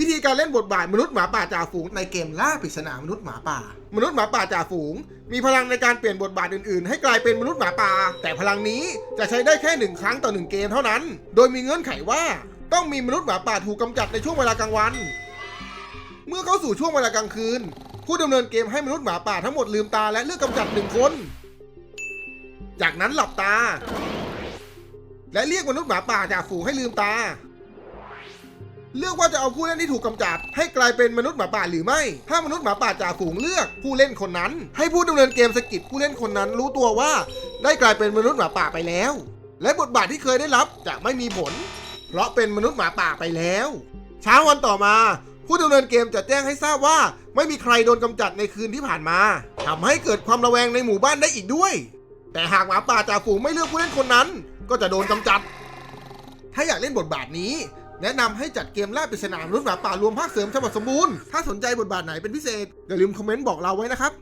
วิธีการเล่นบทบาทมนุษย์หมาป่าจ่าฝูงในเกมล่าปริศนามนุษย์หมาป่า มนุษย์หมาป่าจ่าฝูง มีพลังในการเปลี่ยนบทบาทอื่นๆ ให้กลายเป็นมนุษย์หมาป่า แต่พลังนี้จะใช้ได้แค่หนึ่งครั้งต่อหนึ่งเกมเท่านั้น โดยมีเงื่อนไขว่า ต้องมีมนุษย์หมาป่าถูกกำจัดในช่วงเวลากลางวัน เมื่อเข้าสู่ช่วงเวลากลางคืน ผู้ดำเนินเกมให้มนุษย์หมาป่าทั้งหมดลืมตาและเลือกกำจัดหนึ่งคน จากนั้นหลับตา และเรียกมนุษย์หมาป่าจ่าฝูงให้ลืมตา เลือกว่าจะเอาผู้เล่นที่ถูกกำจัด ให้กลายเป็นมนุษย์หมาป่าหรือไม่ ถ้ามนุษย์หมาป่าจ่าฝูงเลือกผู้เล่นคนนั้น ให้ผู้ดำเนินเกมสกิดผู้เล่นคนนั้นรู้ตัวว่า ได้กลายเป็นมนุษย์หมาป่าไปแล้ว และบทบาทที่เคยได้รับจะไม่มีผล เพราะเป็นมนุษย์หมาป่าไปแล้ว เช้าวันต่อมา ผู้ดำเนินเกมจะแจ้งให้ทราบว่า ไม่มีใครโดนกำจัดในคืนที่ผ่านมาทำให้เกิดความระแวงในหมู่บ้านได้อีกด้วย แต่หากหมาป่าจ่าฝูงไม่เลือกผู้เล่นคนนั้น ก็จะโดนกำจัด ถ้าอยากเล่นบทบาทนี้ แนะนำให้จัดเกมล่าปริศนามรุ่นหมาป่ารวมภาคเสริมฉบับสมบูรณ์ ถ้าสนใจบทบาทไหนเป็นพิเศษอย่าลืมคอมเมนต์บอกเราไว้นะครับ